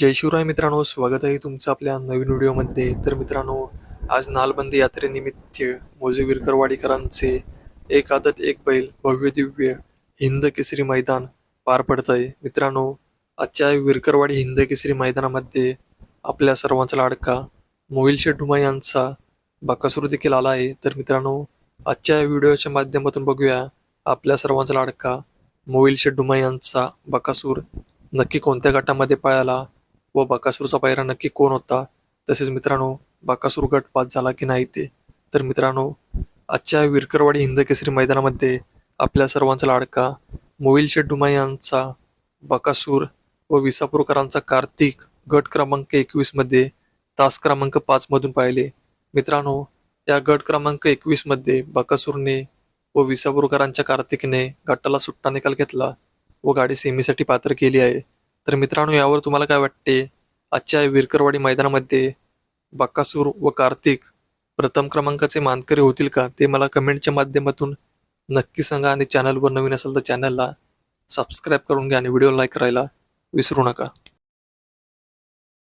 जय शिवराय मित्रांनो स्वागत आहे तुमचं आपल्या नवीन व्हिडिओमध्ये. तर मित्रांनो आज नालबंदी यात्रेनिमित्त मोजे विरकरवाडीकरांचे एक आदत एक बैल भव्य दिव्य हिंद केसरी मैदान पार पडत आहे मित्रांनो आजच्या विरकरवाडी हिंद केसरी मैदानामध्ये आपल्या सर्वांचा लाडका मोहिल शेठ यांचा बाकासूर देखील आला आहे. तर मित्रांनो आजच्या व्हिडिओच्या माध्यमातून बघूया आपल्या सर्वांचा लाडका मोहिल शेठ यांचा बकासूर नक्की कोणत्या गटामध्ये पळाला? व बकासूरचा पायरा नक्की कोण होता? तसेच मित्रांनो बकासूर गट पास झाला की नाही ते? तर मित्रांनो आजच्या विरकरवाडी हिंद केसरी मैदानामध्ये आपल्या सर्वांचा लाडका मोईल शेड्डुमा यांचा बकासूर व विसापूरकरांचा कार्तिक गट क्रमांक एकवीसमध्ये तास क्रमांक पाचमधून पाहिले. मित्रांनो या गट क्रमांक एकवीसमध्ये बाकासूरने बकासूरने व विसापूरकरांच्या कार्तिकने गटाला सुट्टा निकाल घेतला व गाडी सेमीसाठी पात्र केली आहे. तर मित्रांनो यावर तुम्हाला काय वाटते? आजच्या विरकरवाडी मैदानामध्ये बाकासूर व कार्तिक प्रथम क्रमांकाचे मानकरी होतील का? ते मला कमेंटच्या माध्यमातून नक्की सांगा आणि चॅनलवर नवीन असेल तर चॅनलला सबस्क्राईब करून घ्या आणि व्हिडिओ लाईक करायला विसरू नका.